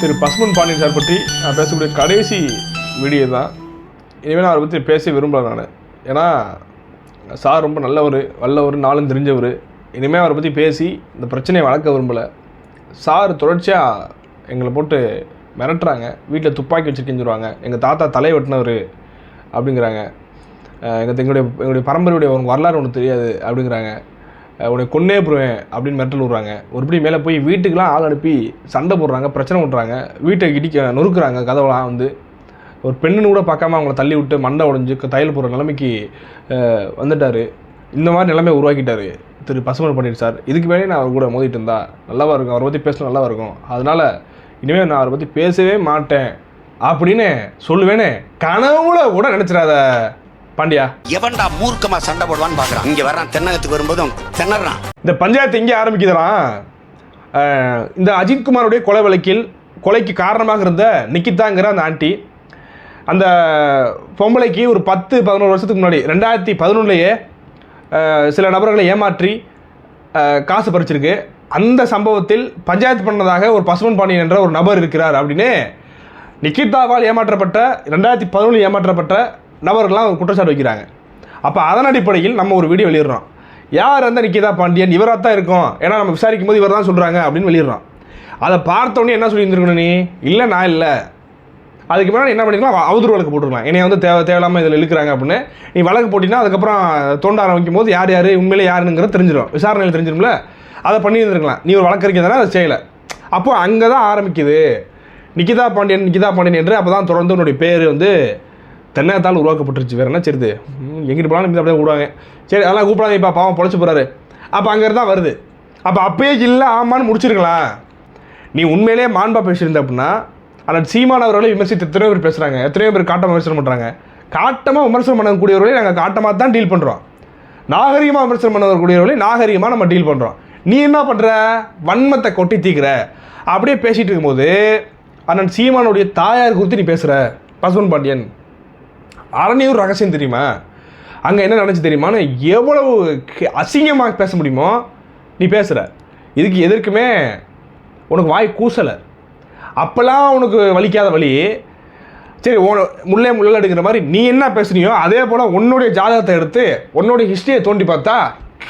திரு Pasumpon Pandian sir பற்றி நான் பேசக்கூடிய கடைசி வீடியோ தான். இனிமேல் நான் அவரை பற்றி பேச விரும்பலை நான். ஏன்னா சார் ரொம்ப நல்லவர் வல்லவர் நாளும் தெரிஞ்சவர். இனிமேல் அவரை பற்றி பேசி இந்த பிரச்சனையை வளர்க்க விரும்பலை. சார் தொடர்ச்சியாக எங்களை போட்டு மிரட்டுறாங்க. வீட்டில் துப்பாக்கி வச்சுருக்கேன்னு சொல்லுவாங்க. எங்கள் தாத்தா தலை வெட்டினவர் அப்படிங்கிறாங்க. எங்கள் எங்களுடைய எங்களுடைய பரம்பரையுடைய வரலாறு ஒன்று தெரியாது அப்படிங்கிறாங்க. உனக்கு உன்னை கொன்னே போடுவேன் அப்படின்னு மிரட்டல் விடுறாங்க. ஒருபடி மேலே போய் வீட்டுக்கெலாம் ஆள் அனுப்பி சண்டை போடுறாங்க பிரச்சனை விட்றாங்க வீட்டை இடிக்க நொறுக்குறாங்க கதவெல்லாம் வந்து. ஒரு பெண்ணுன்னு கூட பார்க்காம அவங்கள தள்ளி விட்டு மண்டை உடஞ்சி தையல் போடுற நிலைமைக்கு வந்துட்டார் வந்துட்டாரு. இந்த மாதிரி நிலைமை உருவாக்கிட்டார் திரு பசுமன் பண்ணிட்டு சார். இதுக்கு மேலே நான் அவர் கூட மோதிட்டு இருந்தா நல்லாவா இருக்கும் அவரை பற்றி பேசணும் நல்லாவா இருக்கும். அதனால் இனிமேல் நான் அவரை பற்றி பேசவே மாட்டேன். அப்படின்னு சொல்லுவேனே கனவுல கூட நினச்சிடாத. பாண்டியா. எவன்டா மூர்க்கமா சண்டை போடுவான்னு பாக்குறான். இங்க வர்றான் தென்னகத்துக்கு வரும்போதும் திணறான். இந்த பஞ்சாயத்து எங்கே ஆரம்பிக்குதுலாம் அஹ், இந்த அஜித்குமாருடைய கொலை வழக்கில் கொலைக்கு காரணமாக இருந்த நிக்கிதாங்கிற அந்த ஆண்டி அந்த பொம்பளைக்கு ஒரு பத்து பதினோரு வருஷத்துக்கு முன்னாடி ரெண்டாயிரத்தி பதினொன்றுலையே சில நபர்களை ஏமாற்றி காசு பறிச்சிருக்கு. அந்த சம்பவத்தில் பஞ்சாயத்து பண்ணதாக ஒரு பசுமன் பாண்டியன் என்ற ஒரு நபர் இருக்கிறார் அப்படின்னு நிக்கிதாவால் ஏமாற்றப்பட்ட ரெண்டாயிரத்தி பதினொன்று ஏமாற்றப்பட்ட நபர்கள்லாம் ஒரு குற்றச்சாட்டு வைக்கிறாங்க. அப்போ அதன் அடிப்படையில் நம்ம ஒரு வீடியோ வெளியிடுறோம். யார் அந்த நிக்கிதா பாண்டியன்? இவராக தான் இருக்கும். ஏன்னா நம்ம விசாரிக்கும் போது இவர் தான் சொல்கிறாங்க அப்படின்னு வெளியிடுறோம். அதை பார்த்தோன்னே என்ன சொல்லியிருந்துருக்கணும் நீ? இல்லை நான் இல்லை. அதுக்கு மேலே என்ன பண்ணிக்கலாம் அவதூறு வழக்கு போட்டுருக்கலாம். என்னைய வந்து தேவை தேவையில்லாமல் இதில் இழுக்கிறாங்க அப்படின்னு. நீ வழக்கு போட்டினா அதுக்கப்புறம் தோண்ட ஆரம்பிக்கும் போது யார் யார் உண்மையிலே யாருங்கிறது தெரிஞ்சிடும் விசாரணையில் தெரிஞ்சிடும்ல அதை பண்ணியிருந்துருக்கலாம். நீ ஒரு வழக்கறிஞர் தானே அதை செய்யலை. அப்போது அங்கே தான் ஆரம்பிக்குது. நிக்கிதா பாண்டியன் நிக்கிதா பாண்டியன் என்று அப்போ தான் தொடர்ந்து உன்னுடைய பேர் வந்து தென்னகத்தால் உருவாக்கப்பட்டுருச்சு. வேறு என்ன சரிது ம், எங்கிட்டு போனாலும் இந்த அப்படியே விடுவாங்க சரி அதெல்லாம் கூப்பிடாதீப்பா பாவம் பொழைச்சி போகிறாரு அப்போ அங்கேருந்து தான் வருது. அப்போ அப்பயே இல்லை ஆமான்னு முடிச்சிருக்கலாம் நீ உண்மையிலேயே மாண்பா பேசியிருந்த அப்படின்னா ஆனால் சீமான் அவர்களை விமர்சித்து எத்தனையோ பேர் பேசுகிறாங்க எத்தனையோ பேர் காட்டமாக விமர்சனம் பண்ணுறாங்க காட்டமாக விமர்சனம் பண்ணக்கூடியவர்களை நாங்கள் காட்டமாக தான் டீல் பண்ணுறோம் நாகரிகமாக விமர்சனம் பண்ணக்கூடியவர்களை நாகரிகமாக நம்ம டீல் பண்ணுறோம் நீ என்ன பண்ணுற வன்மத்தை கொட்டி தீக்கிற. அப்படியே பேசிகிட்டு இருக்கும்போது அண்ணன் சீமானுடைய தாயார் குறித்து நீ பேசுகிற பசுவன் பாண்டியன். அரணியூர் ரகசியம் தெரியுமா? அங்கே என்ன நடந்துச்சு தெரியுமான்னு எவ்வளவு அசிங்கமாக பேச முடியுமோ நீ பேசுகிற இதுக்கு எதற்குமே உனக்கு வாய் கூசலை. அப்போல்லாம் உனக்கு வலிக்காத வழி சரி உன முள்ளே முள்ள எடுக்கிற மாதிரி நீ என்ன பேசுனியோ அதே போல் உன்னுடைய ஜாதகத்தை எடுத்து உன்னுடைய ஹிஸ்ட்ரியை தோண்டி பார்த்தா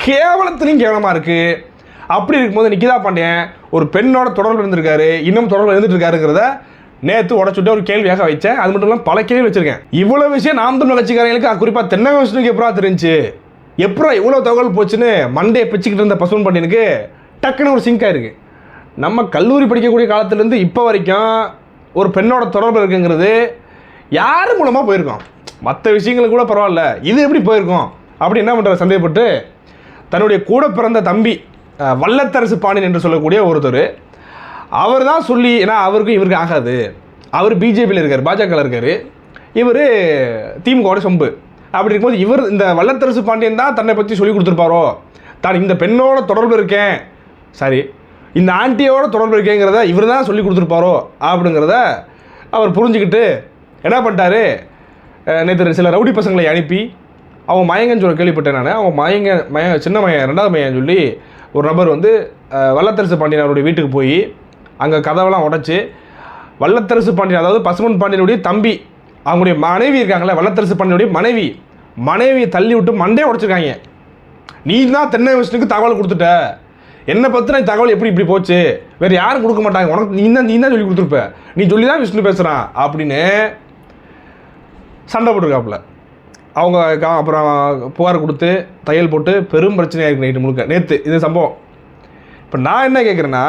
கேவலத்துலையும் கேவலமாக இருக்குது அப்படி இருக்கும்போது நிக்கிதா பாண்டியன் ஒரு பெண்ணோட தொடர்பு இருந்திருக்காரு இன்னும் தொடர்பு இருந்துட்டு இருக்காருங்கிறத நேற்று உடச்சுட்டு ஒரு கேள்வியாக வச்சேன். அது மட்டும் இல்லாமல் பல கேள்வி வச்சிருக்கேன். இவ்வளோ விஷயம் நாம் தமிழ் கட்சிக்காரங்களுக்கு குறிப்பாக தென்னக விஷ்ணுக்கு எப்படா தெரிஞ்சு? எப்படா இவ்வளோ தகவல் போச்சுன்னு மண்டையை பிச்சுக்கிட்டு இருந்த பசுவன் பண்ணினுக்கு டக்குன்னு ஒரு சிங்க் ஆயிருக்கு. நம்ம கல்லூரி படிக்கக்கூடிய காலத்துலேருந்து இப்போ வரைக்கும் ஒரு பெண்ணோட தொடர்பு இருக்குங்கிறது யார் மூலமாக போயிருக்கோம்? மற்ற விஷயங்களுக்கு கூட பரவாயில்ல. இது எப்படி போயிருக்கோம்? அப்படி என்ன பண்ணுற சந்தேகப்பட்டு தன்னுடைய கூட பிறந்த தம்பி வல்லத்தரசு பாண்டியன் என்று சொல்லக்கூடிய ஒருத்தர் அவர் தான் சொல்லி ஏன்னா அவருக்கும் இவருக்கு ஆகாது. அவர் பிஜேபியில் இருக்கார் பாஜகவில் இருக்கார். இவர் திமுகவோட சொம்பு. அப்படி இருக்கும்போது இவர் இந்த வல்லத்தரசு பாண்டியன் தான் தன்னை பற்றி சொல்லி கொடுத்துருப்பாரோ? தான் இந்த பெண்ணோட தொடர்பு இருக்கேன். சரி இந்த ஆண்டியோட தொடர்பு இருக்கேங்கிறத இவர் தான் சொல்லி கொடுத்துருப்பாரோ? அப்படிங்கிறத அவர் புரிஞ்சுக்கிட்டு என்ன பண்ணிட்டாரு? நேற்று சில ரவுடி பசங்களை அனுப்பி அவன் மயங்கன்னு சொல்ல கேள்விப்பட்டேன் நான். அவன் மயங்க மய சின்ன மயன் ரெண்டாவது மயன் சொல்லி ஒரு நபர் வந்து வல்லத்தரசு பாண்டியன் அவருடைய வீட்டுக்கு போய் அங்கே கதவெல்லாம் உடச்சி வல்லத்தரசு பாண்டியன் அதாவது பசுமன் பாண்டியனுடைய தம்பி அவங்களுடைய மனைவி இருக்காங்களே வல்லத்தரசு பாண்டியனுடைய மனைவி மனைவியை தள்ளி விட்டு மண்டே உடைச்சிருக்காங்க. நீ தான் தென்னை விஷ்ணுக்கு தகவல் கொடுத்துட்ட. என்னை பற்றின தகவல் எப்படி இப்படி போச்சு? வேறு யாரும் கொடுக்க மாட்டாங்க. உனக்கு நீ தான் நீ தான் சொல்லி கொடுத்துருப்ப. நீ சொல்லி தான் விஷ்ணு பேசுகிறான் அப்படின்னு சண்டை போட்டிருக்காப்புல. அவங்க அப்புறம் புகார் கொடுத்து தையல் போட்டு பெரும் பிரச்சனையாக இருக்கு நைட்டு முழுக்க. நேற்று இது சம்பவம். இப்போ நான் என்ன கேட்குறேன்னா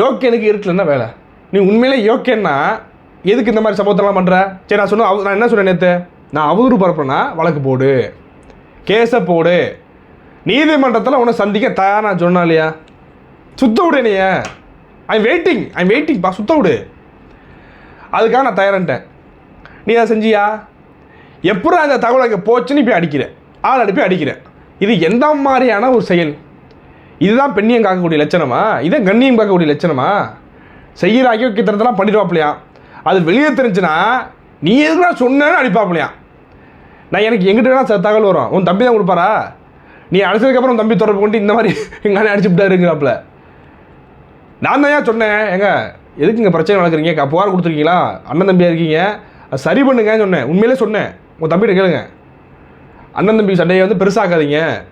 யோக்கியனுக்கு இருக்குல்ல வேலை. நீ உண்மையிலே யோக்கியன்னா எதுக்கு இந்த மாதிரி சம்பவத்தெல்லாம் பண்ணுற சரி நான் சொன்ன நான் என்ன சொன்னேன் நேற்று நான் அவதூறு பரப்புனா வழக்கு போடு. கேஸை போடு. நீதிமன்றத்தில் உன்னை சந்திக்க தயார் நான் சொன்னா இல்லையா? சுத்த விடு நீ ஐம் வெயிட்டிங் ஐம் வெயிட்டிங் பா சுத்த விடு. அதுக்காக நான் தயாரிட்டேன் நீ அதை செஞ்சியா? எப்படி அந்த தகவல் அங்கே போச்சுன்னு இப்போ அடிக்கிற. ஆள் அனுப்பி அடிக்கிறேன் இது எந்த மாதிரியான ஒரு செயல்? இதுதான் பெண்ணியம் காக்கக்கூடிய லட்சணமா? இதான் கண்ணியம் காக்கக்கூடிய லட்சணமா? செய்கிற அயோக்கியத்தனத்தெல்லாம் பண்ணிடுவாப்பிலையா? அது வெளியே தெரிஞ்சுன்னா நீ எதுக்குடா சொன்னேன்னு அடிப்பாப்பிலையா? நான் எனக்கு எங்கிட்ட வேணா ச- தகவல் வரும். உன் தம்பி தான் கொடுப்பாரா? நீ அடிச்சதுக்கப்புறம் உன் தம்பி தொடர்பு கொண்டு இந்த மாதிரி எங்கள் அடிச்சு விட்டாருங்கிறாப்புல. நான் தான் ஏன் சொன்னேன்? ஏங்க எதுக்கு இங்கே பிரச்சனை வளர்க்குறீங்க க- புகார் கொடுத்துருக்கீங்களா? அண்ணன் தம்பியாக இருக்கீங்க? அது சரி பண்ணுங்கன்னு சொன்னேன். உண்மையிலே சொன்னேன். உங்கள் தம்பிகிட்ட கேளுங்க. அண்ணன் தம்பி சண்டையை வந்து பெருசாக்காதீங்க.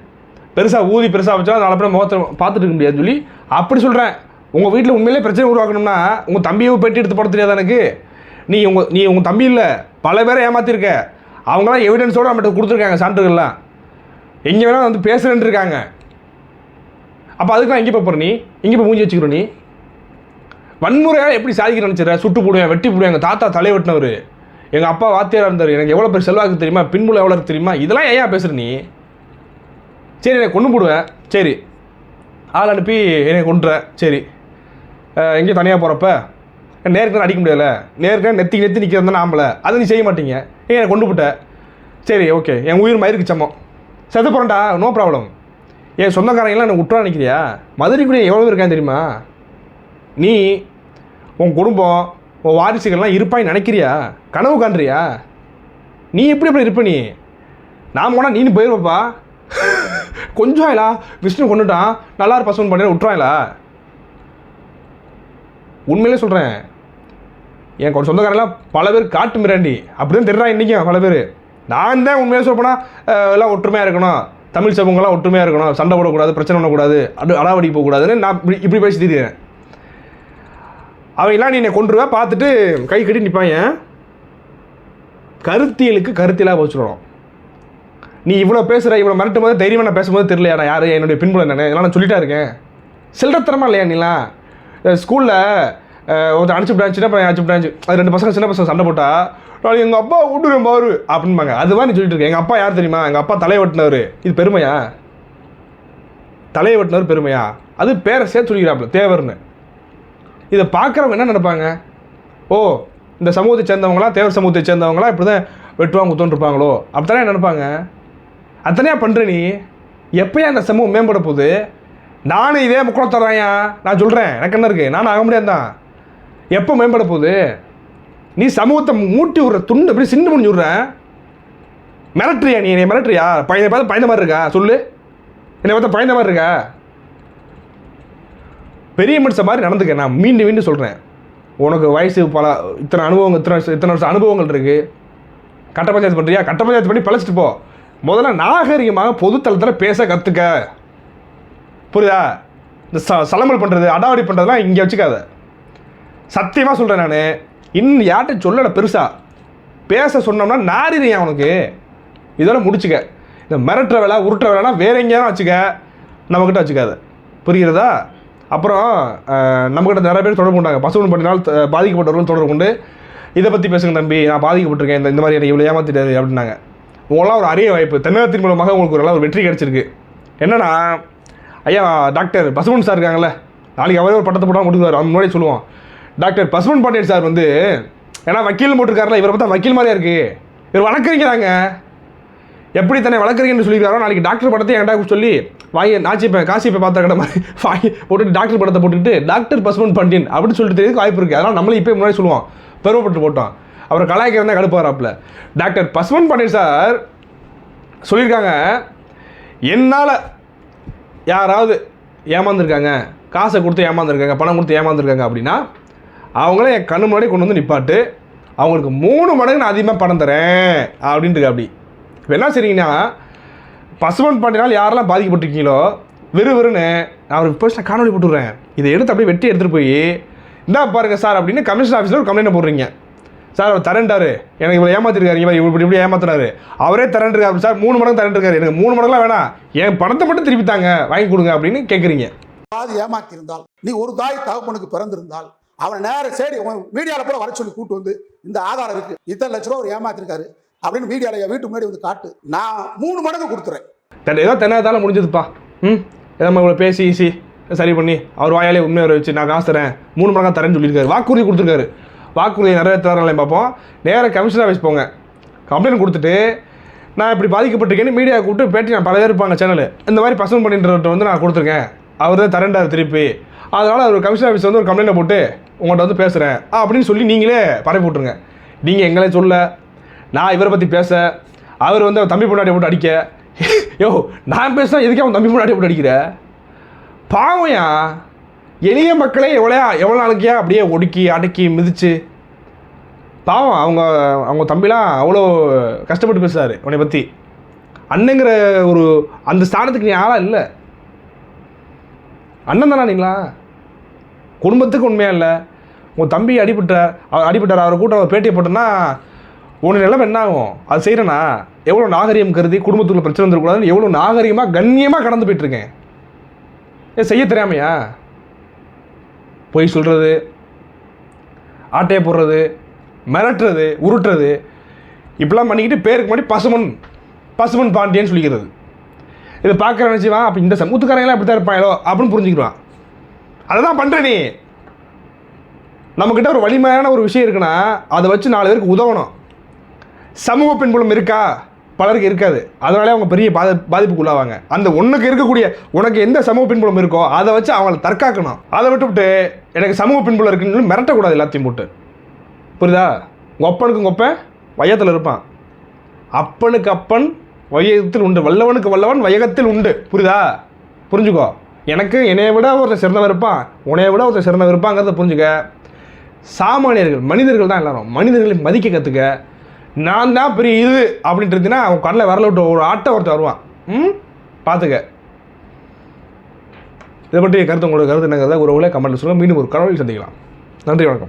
பெருசாக ஊதி பெருசாக வச்சா நாலு பேர் முகத்தை பார்த்துட்டு இருக்க முடியாதுன்னு சொல்லி அப்படி சொல்கிறேன் உங்கள் வீட்டில் உண்மையிலே பிரச்சனை உருவாக்கணும்னா உங்கள் தம்பியை பெட்டி எடுத்து போட தெரியாது எனக்கு? நீ உங்கள் நீ உங்கள் தம்பி இல்லை. பல பேரை ஏமாத்திருக்க. அவங்களாம் எவிடன்ஸோடு நம்மகிட்ட கொடுத்துருக்காங்க சான்றுகள்லாம். எங்கே வேணால் வந்து பேசுகிறேன் இருக்காங்க. அப்போ அதுக்கெல்லாம் எங்கே போய் போகிற நீ? எங்கே போய் மூஞ்சி வச்சுக்கிற நீ? வன்முறையாக எப்படி சாதிக்க நினச்சிட சுட்டு போடுவேன் வெட்டி போடுவேன். எங்கள் தாத்தா தலை வெட்டினவர். எங்கள் அப்பா வாத்தியாராக இருந்தார். எனக்கு எவ்வளோ பேர் செல்வாக்கு தெரியுமா? பின்புல எவ்வளோ தெரியுமா? இதெல்லாம் ஏன் பேசுகிற நீ? சரி என்னை கொண்டு போடுவேன். சரி. ஆள் அனுப்பி என்னை கொண்டுறேன் சரி. எங்கேயும் தனியாக போகிறப்ப நேருக்கு அடிக்க முடியல நேருக்கு நெத்தி நெத்தி நிற்கிறது ஆம்பளை. அதை நீ செய்ய மாட்டீங்க. ஏன் என்னை கொண்டு போட்ட. சரி ஓகே. என் உயிர் மயிருக்கு சமம். செத்து போகிறேன்டா நோ ப்ராப்ளம் என் சொந்தக்காரங்களாம் என்னை விட்டுறா நிற்கிறியா மதுரைக்குள்ளே எவ்வளோ இருக்கான்னு தெரியுமா? நீ உன் குடும்பம் உன் வாரிசுகள்லாம் இருப்பான்னு நினைக்கிறியா? கனவு காண்றியா? நீ எப்படி எப்படி இருப்ப நீ? நான் போனால் நீனு போயிருப்பா கொஞ்சம் ஆயிலா. விஷ்ணு கொண்டுட்டான். நல்லா இருப்பா பசங்க பண்ணி விட்டுறாங்களா உண்மையிலே சொல்கிறேன் என் கொ- சொந்தக்காரெல்லாம் பல பேர் காட்டு மிராண்டி. அப்படிதான் தெரிறான் இன்றைக்கும் பல பேர். நான் தான் உண்மையிலே சொல்லப்போனால் எல்லாம் ஒற்றுமையாக இருக்கணும். தமிழ் சமூகம்லாம் ஒற்றுமையாக இருக்கணும். சண்டை போடக்கூடாது பிரச்சனை பண்ணக்கூடாது அடு அடாவடி போகக்கூடாதுன்னு நான் இப்படி இப்படி பேசி திரியிறேன் அவங்கெல்லாம் நீ என்னை கொண்டுருவேன் பார்த்துட்டு கை கட்டி நிற்பாங்க கருத்தியலுக்கு கருத்தியலாக வச்சுருவோம் நீ இவ்வளோ பேசுகிற இவ்வளோ மிரட்டும் போது தைரியமாக நான் பேசும்போது தெரியல நான் யார்? என்னுடைய பின்புலம் என்ன இதெல்லாம் நான் சொல்லிட்டா இருக்கேன். சில்லறத்தனமா இல்லையா நீலாம் ஸ்கூலில் ஒருத்தர் அனுப்பிச்சு சின்ன பையன் அனுப்பிச்சு அது ரெண்டு பசங்க சின்ன பசங்க சண்டை போட்டா நான் எங்கள் அப்பா விட்டுரு பாரு அப்படின்பாங்க அது மாதிரி நீ சொல்லிட்டு இருக்கேன் எங்கள் அப்பா யார் தெரியுமா? எங்கள் அப்பா தலையை வெட்டினவர். இது பெருமையா? தலையை வெட்டினவர் பெருமையா? அது பேரை சேர்த்து சொல்லிக்கிறாப்புல தேவர்னு. இதை பார்க்குறவங்க என்ன நினைப்பாங்க? ஓ இந்த சமூகத்தை சேர்ந்தவங்களாம் தேவர் சமூகத்தை சேர்ந்தவங்களாம் இப்படி தான் வெட்டுவாங்க குத்தோன்னு இருப்பாங்களோ? அப்படித்தானே நினைப்பாங்க? அத்தனையாக பண்ணுற நீ? எப்போயா அந்த சமூகம் மேம்பட போகுது? நானும் இதே முக்கணம் தர்றேன்யா. நான் சொல்கிறேன் எனக்கு என்ன இருக்குது நானும் ஆக முடியாது தான். எப்போ மேம்பட போகுது? நீ சமூகத்தை மூட்டி விட்ற துண்டு அப்படி சின்ன முடிஞ்சு விட்ற மிரட்டுறியா நீ? என்னை மிரட்டுறியா? பையனை பார்த்து பயந்த மாதிரி இருக்கா? சொல்லு. என்னை பார்த்தா பயந்த மாதிரி இருக்கா? பெரிய மனுஷன் மாதிரி நடந்துக்க. நான் மீண்டும் மீண்டும் சொல்கிறேன் உனக்கு வயசு பல இத்தனை அனுபவங்கள் இத்தனை வருஷம் இத்தனை வருஷம் அனுபவங்கள் இருக்குது கட்ட பஞ்சாயத்து பண்ணுறியா கட்ட பஞ்சாயத்து பண்ணி பழச்சிட்டு போ. முதல்ல நாகரிகமாக பொதுத்தளத்தில் பேச கற்றுக்க புரியுதா? இந்த ச சலமல் பண்ணுறது அடாவடி பண்ணுறதுலாம் இங்கே வச்சுக்காத. சத்தியமாக சொல்கிறேன் நான். இன்னும் யார்கிட்ட சொல்லலை பெருசாக பேச சொன்னோம்னா நாரிறியா உனக்கு? இதோட முடிச்சுக்க. இந்த மிரட்டுற வேலை உருட்டுற வேலைனா வேற எங்கேயாவது வச்சுக்க. நம்மக்கிட்ட வச்சுக்காத. புரிகிறதா? அப்புறம் நம்மக்கிட்ட நிறைய பேர் தொடர்பு கொண்டாங்க. பசுவன் பண்ணினால் பாதிக்கப்பட்டவர்கள் தொடர்பு கொண்டு இதை பற்றி பேசுங்க தம்பி. நான் பாதிக்கப்பட்டிருக்கேன். இந்த இந்த மாதிரி எனக்கு இவ்வளோ ஏமாத்திட்டாரு அப்படின்னாங்க. உங்களாம் ஒரு அரிய வாய்ப்பு. தென்னகத்தின் மூலமாக உங்களுக்கு ஒரு நல்ல ஒரு வெற்றி கிடச்சிருக்கு. என்னென்னா ஐயா டாக்டர் பசுமன் சார் இருக்காங்கல்ல நாளைக்கு அவரே ஒரு பட்டத்தை போட்டால் கொடுக்குறாரு அவன் முன்னாடி சொல்லுவோம் டாக்டர் பசுமன் பாண்டியன் சார் வந்து ஏன்னா வக்கீல் போட்டிருக்காருல இவரை பார்த்தா வக்கீல் மாதிரியா இருக்கு. இவர் வழக்கறிஞராங்க எப்படி தன்னை வளர்க்குறீங்கன்னு சொல்லியிருக்காரோ நாளைக்கு டாக்டர் படத்தை என்கிட்ட சொல்லி வாங்கி நாச்சிப்பேன் காசிப்பை பார்த்த கடை மாதிரி வாங்கி போட்டுட்டு டாக்டர் படத்தை போட்டுட்டு டாக்டர் பசுமன் பாண்டியன் அப்படின்னு சொல்லிட்டு தெரியறதுக்கு வாய்ப்பு இருக்குது அதனால் நம்மளே இப்போ முன்னாடி சொல்லுவோம். பெருமைப்பட்டு போட்டோம். அவரை கலாய்க்க தான் கடுப்பாராப்பில் டாக்டர் பசுமன் பாண்டியன் சார் சொல்லியிருக்காங்க என்னால் யாராவது ஏமாந்துருக்காங்க காசை கொடுத்து ஏமாந்துருக்காங்க பணம் கொடுத்து ஏமாந்துருக்காங்க அப்படின்னா அவங்கள என் கண்ணு முன்னாடி கொண்டு வந்து நிப்பாட்டு அவங்களுக்கு மூணு மடங்கு நான் அதிகமாக பணம் தரேன் அப்படின்ட்டு அப்படி. இப்போ என்ன சரிங்கன்னா பசுமன் பாண்டினால் யாரெல்லாம் பாதிக்கப்பட்டிருக்கீங்களோ வெறு வெறுன்னு நான் ஒரு பர்சனல் காணொலி போட்டுடுறேன். இதை எடுத்து அப்படியே வெட்டி எடுத்துகிட்டு போய் இந்தா பாருங்க சார் அப்படின்னு கமிஷன் ஆஃபீஸில் ஒரு கம்ப்ளைண்ட் போடுறீங்க. சார் அவர் தரேன்டாரு. எனக்கு இவ்வளோ ஏமாத்திருக்காரு. இவர் இப்படி இப்படி ஏமாத்துறாரு. அவரே தரேன்ருக்காரு சார் மூணு மடங்கு தரேன்ருக்காரு எனக்கு மூணு மடங்குலாம் வேணாம். என் பணத்தை மட்டும் திருப்பி தாங்க வாங்கி கொடுங்க அப்படின்னு கேட்குறீங்க யாராவது ஏமாத்தியிருந்தால் நீ ஒரு தாய் தகப்பனுக்கு பிறந்திருந்தால் அவனை நேர சரி மீடியாவில் கூட வர சொல்லி கூட்டு வந்து இந்த ஆதாரம் இருக்கு. இத்தனை லட்ச ரூபா அவர் ஏமாத்திருக்காரு அப்படின்னு மீடியாவில் என் வீட்டு முன்னாடி வந்து காட்டு. நான் மூணு மடங்கு கொடுத்துறேன். ஏதோ தென்னாதால முடிஞ்சதுப்பா. ம்? ஏதோ இவ்வளோ பேசி ஈசி சரி பண்ணி அவர் வாயாலே உண்மையை வச்சு நான் காசு தரேன். மூணு மடங்காக தரேன்னு சொல்லியிருக்காரு. வாக்குறுதி கொடுத்துருக்காரு. வாக்குறுதியை நிறைவேற்றுறாங்களே பார்ப்போம். நேராக கமிஷன் ஆஃபீஸ் போங்க. கம்ப்ளைண்ட் கொடுத்துட்டு நான் இப்படி பாதிக்கப்பட்டிருக்கேன்னு மீடியா கூப்பிட்டு பேட்டி நான் பல பேர் இருப்பாங்க சேனல் இந்த மாதிரி பசங்க பண்ணின்றவர்கிட்ட வந்து நான் கொடுத்துருக்கேன். அவர் தான் தரண்டார் திருப்பி. அதனால் அவர் கமிஷன் ஆஃபீஸ் வந்து ஒரு கம்ப்ளைண்ட்டை போட்டு உங்கள்கிட்ட வந்து பேசுகிறேன் அப்படின்னு சொல்லி நீங்களே பரப்பி விட்ருங்க நீங்கள் எங்களே சொல்ல நான் இவரை பற்றி பேச அவர் வந்து அவர் தம்பி பொண்டாட்டி போட்டு அடிக்க. யோ நான் பேசுனா எதுக்கு அவன் தம்பி பொண்டாட்டி போட்டு அடிக்கிற? பாவம்யா எளிய மக்களை எவ்வளோ எவ்வளோ நாளைக்கியா அப்படியே ஒடுக்கி அடக்கி மிதித்து பாவம் அவங்க அவங்க தம்பிலாம் அவ்வளோ கஷ்டப்பட்டு பேசுறாரு உன்னை பற்றி அண்ணங்கிற ஒரு அந்த ஸ்தானத்துக்கு நீ ஆளாக இல்லை. அண்ணன் தானா நீங்களா? குடும்பத்துக்கு உண்மையாக இல்லை. உங்கள் தம்பி அடிபட்டார் அவர் அடிபட்டார் அவரை கூட்ட அவர் பேட்டியை போட்டோன்னா உன் நிலைமை என்ன ஆகும்? அது செய்கிறேன்னா எவ்வளோ நாகரிகம் கருதி குடும்பத்துக்குள்ள பிரச்சனை வந்துடக்கூடாதுன்னு எவ்வளோ நாகரிகமாக கண்ணியமாக கடந்து போயிட்டுருக்கேன் ஏன் செய்ய தெரியாமையா? பொய் சொல்கிறது ஆட்டையை போடுறது மிரட்டுறது உருட்டுறது இப்படிலாம் பண்ணிக்கிட்டு பேருக்கு முன்னாடி பசுமன் பசுமன் பாண்டியன்னு சொல்லிக்கிறது. இதை பார்க்குற நினச்சிவான் அப்போ இந்த சமூகத்துக்காரங்களாம் இப்படி தான் இருப்பாங்களோ? அப்படின்னு புரிஞ்சுக்கிடுவான். அதை தான் பண்ணுற நீ. நம்மக்கிட்ட ஒரு வலிமையான ஒரு விஷயம் இருக்குன்னா அதை வச்சு நாலு பேருக்கு உதவணும். சமூக பின்புலம் இருக்கா? பலருக்கு இருக்காது. அதனாலே அவங்க பெரிய பாதி பாதிப்புக்குள்ளாவாங்க. அந்த உனக்கு இருக்கக்கூடிய உனக்கு எந்த சமூக பின்புலம் இருக்கோ அதை வச்சு அவங்கள தற்காக்கணும். அதை விட்டுவிட்டு எனக்கு சமூக பின்புலம் இருக்குன்னு சொல்லி மிரட்டக்கூடாது எல்லாத்தையும் போட்டு. புரியுதா? உங்கள் அப்பனுக்கு உங்கள் அப்பன் வையத்தில் இருப்பான். அப்பனுக்கு அப்பன் வையகத்தில் உண்டு. வல்லவனுக்கு வல்லவன் வையகத்தில் உண்டு. புரியுதா? புரிஞ்சுக்கோ. எனக்கு என்னைய விட ஒருத்தன் சிறந்தவன் இருப்பான். உன்னைய விட ஒருத்தன் சிறந்தவன் இருப்பாங்கிறத புரிஞ்சுக்க. சாமானியர்கள் மனிதர்கள் தான் எல்லாரும். மனிதர்களை மதிக்க கற்றுக்க நான் தான் பெரிய இது அப்படின்ட்டு இருந்தீங்கன்னா அவன் கண்ணில் வரல விட்டு ஒரு ஆட்டை ஒருத்தன் வருவான். ம்? பார்த்துக்க. இதை பற்றி கருத்து உங்களோட கருத்து என்னங்கிறத ஒரு கமெண்ட் சொல்லுங்கள் மீண்டும் ஒரு கடவுள் சந்திக்கலாம். நன்றி வணக்கம்.